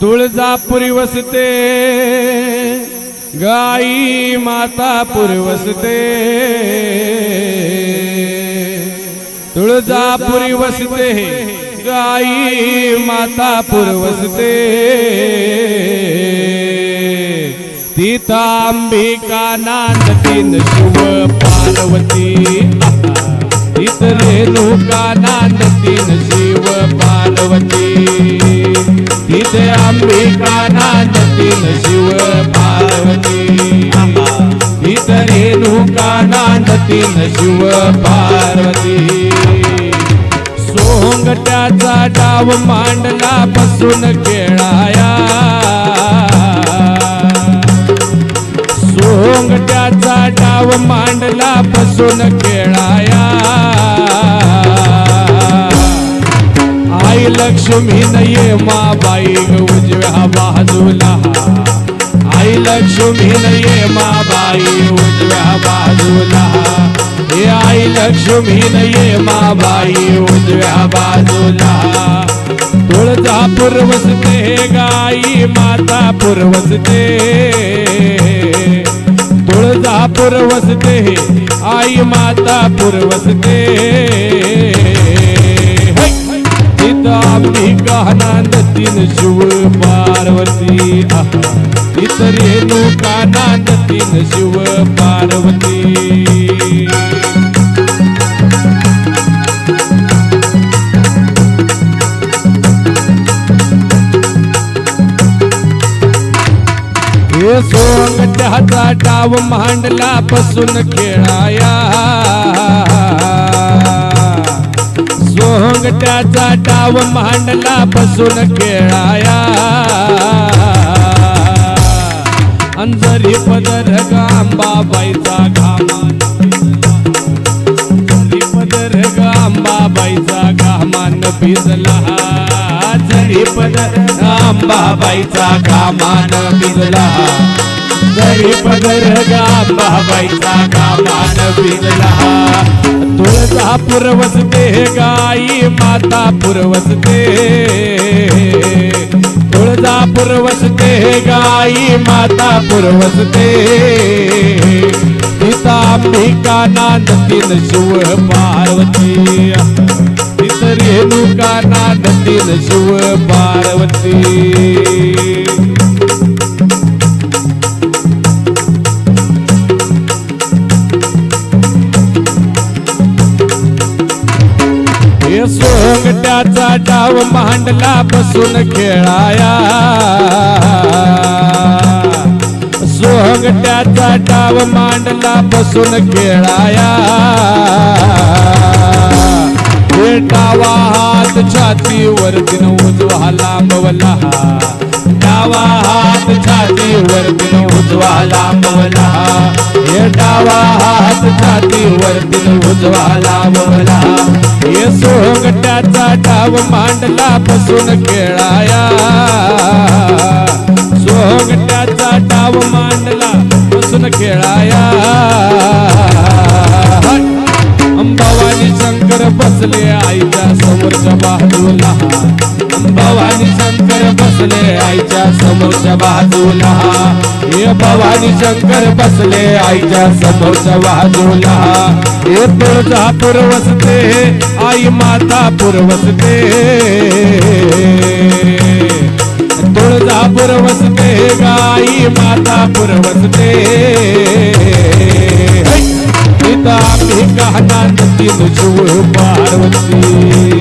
तुळजापुरी वसते गाई मातापुर वसते. तुळजापुरी वसते गाई मातापुर वसते. तितांबिका अंबिका नांदतीन शिव पार्वती. तिथं रेणुका नांदतीन शिव पार्वती. तिथे अंबिका शिव पार्वती. तिथं रेणुका शिव पार्वती. सोंगट्याचा डाव मांडला बसून खेळाया सोंगट्याचा डाव मांडला बसून लक्ष्मी नये मा बाई उजव्या बाजूला. आई लक्ष्मी नये माबाई उजव्या बाजूला. हे आई लक्ष्मी नये माबाई उजव्या बाजूला. तुळजा पुरवसते गाई माता पुरवसते तुळजा पुरवसते आई माता पुरवसते अंबिका नांदतीन शिव पार्वती. इतरे रेणुका नांदतीन शिव पार्वती. हे सोंगट्याचा डाव मांडला बसून खेळाया. सोंगट्याचा डाव मांडला बसून खेळाया अंजरी पदर गांबाबाईचा घामान अंजरी पदर गांबाबाईचा घामान भिजला. जरी पदर गांबाबाईचा घामान भिजला. जरी पदर गांबाबाईचा घामान बिनला तुळजा पुरवसते गाई माता पुरवसते तुळजा पुरवसते गाई माता पुरवसते पिता अंबिका नांदतीन शिव पार्वती. तिथं रेणुका नांदतीन शिव पार्वती. सोंगट्याचा डाव मांडला बसून खेळाया. सोहगट्याचा डाव मांडला बसून खेळाया. हे डावा हात छातीवर दिन उजवा लांबवला डावा हात छातीवर दिन उजवा लांबवला हे डावा हात छातीवर दिन उजवा लांबवला हे सोहगट्याचा डाव मांडला बसून खेळाया सोहगट्याचा डाव मांडला बसून खेळाया समोरच्या बाजूला. हे भवानी शंकर बसले आईच्या समोरच्या बाजूला. हे तुळजापूर पुरवसते आई माता पूर्वसते. तुळजापूर वसते गाई माता पुरवसते. पिता अंबिका नांदतीन शिव पार्वती.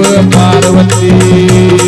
नांदतीन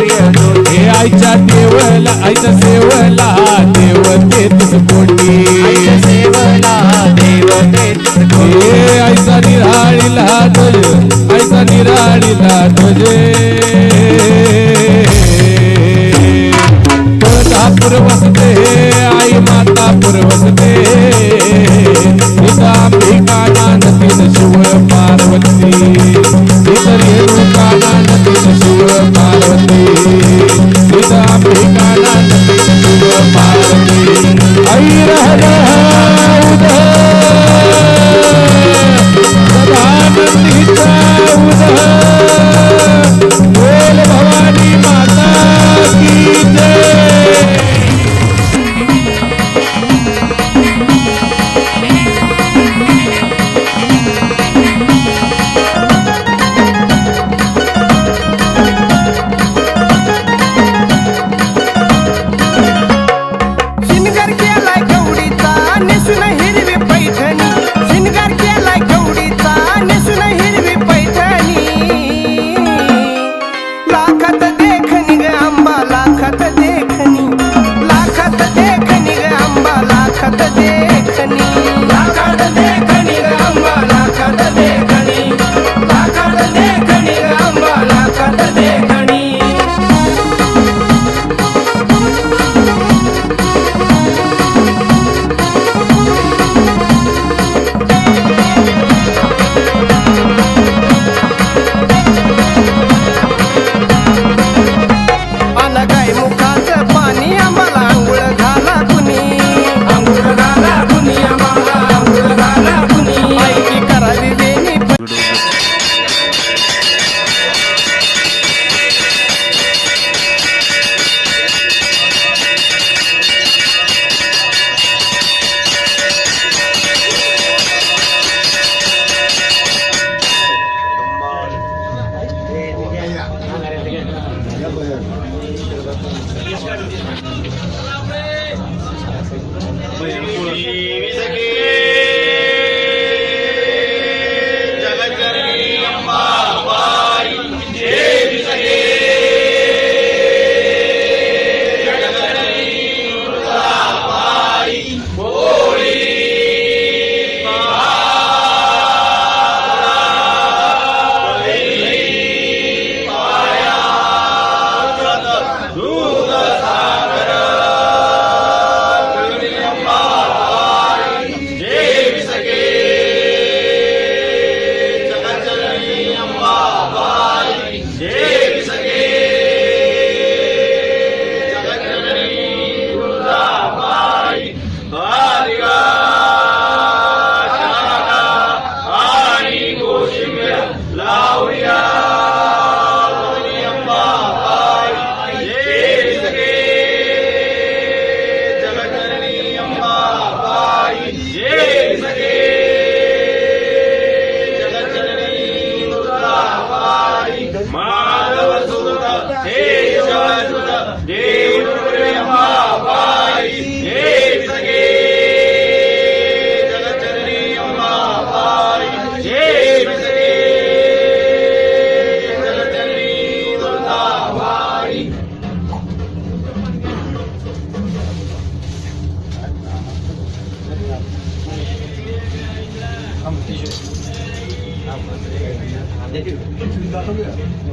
सूर्य हे आईच्या देवला आईच्या सेवला देव तेच कोटी सेवला देव तेच कोटी आईचा निराळीला तुझे आईचा निराळीला तुझे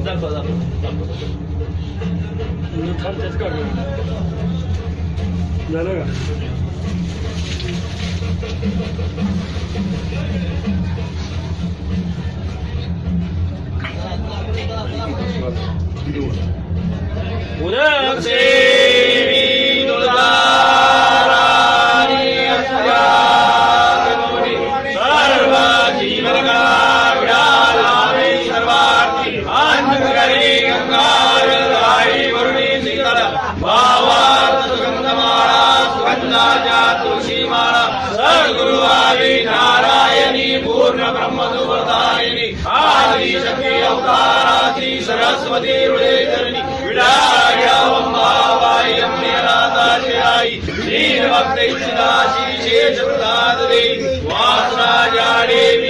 दाखवा दाखवा थांबतेच का झालं का उदय आदि शक्ति अवताराति सरस्वती हृदय जननी विराजाई अम्बेनाथाशयाई श्री भक्ति श्री शेष प्रसाद देवी वासना जा देवी